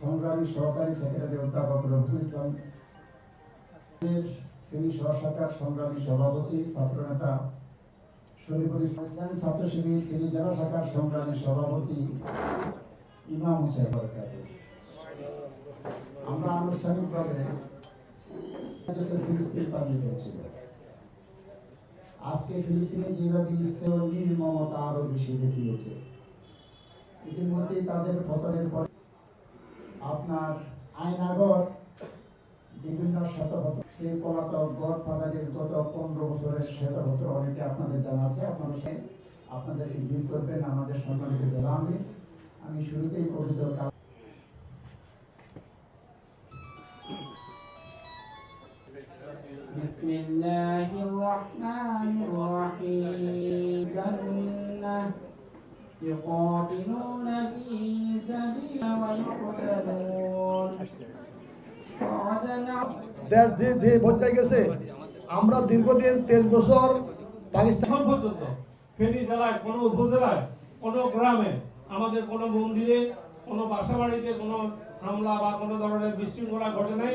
সংগ্রামী সহকারী সেক্রেটারি অধ্যাপক রফিকুল ইসলাম ফেনী সহশাখার সংগ্রামী সভাপতি, ছাত্রনেতা শরীফুল ইসলাম ছাত্র শিবির ফেনী জেলা শাখার সংগ্রামী সভাপতি ইমাম হুসেন আমরা আনুষ্ঠানিকভাবে আজকে ফিলিস্তিনে যেভাবে ইসরায়েল নির্মমতা আরও বেশি দেখিয়েছে, ইতিমধ্যেই তাদের পতনের পরে আপনার আয়নাগর বিভিন্ন শ্বেতপত্র সেই পলাতক গড় ফাদারের গত পনেরো বছরের শ্বেতপত্র অনেকে আপনাদের জানা আছে আপনারা সে আপনাদের রিভিউ করবেন আমাদের সম্মানিত জেলা আমি আমি শুরুতেই পবিত্র কাজ بسم الله الرحمن الرحيم جنة يقاتلون في سبيل ويقتلون وعدا দেশ যে যে পর্যায়ে গেছে, আমরা দীর্ঘদিন তেইশ বছর পাকিস্তান পর্যন্ত ফেনী জেলায়, কোনো উপজেলায়, কোনো গ্রামে, আমাদের কোনো মন্দিরে, কোনো বাসা বাড়িতে কোনো হামলা বা কোনো ধরনের বিশৃঙ্খলা ঘটে নাই।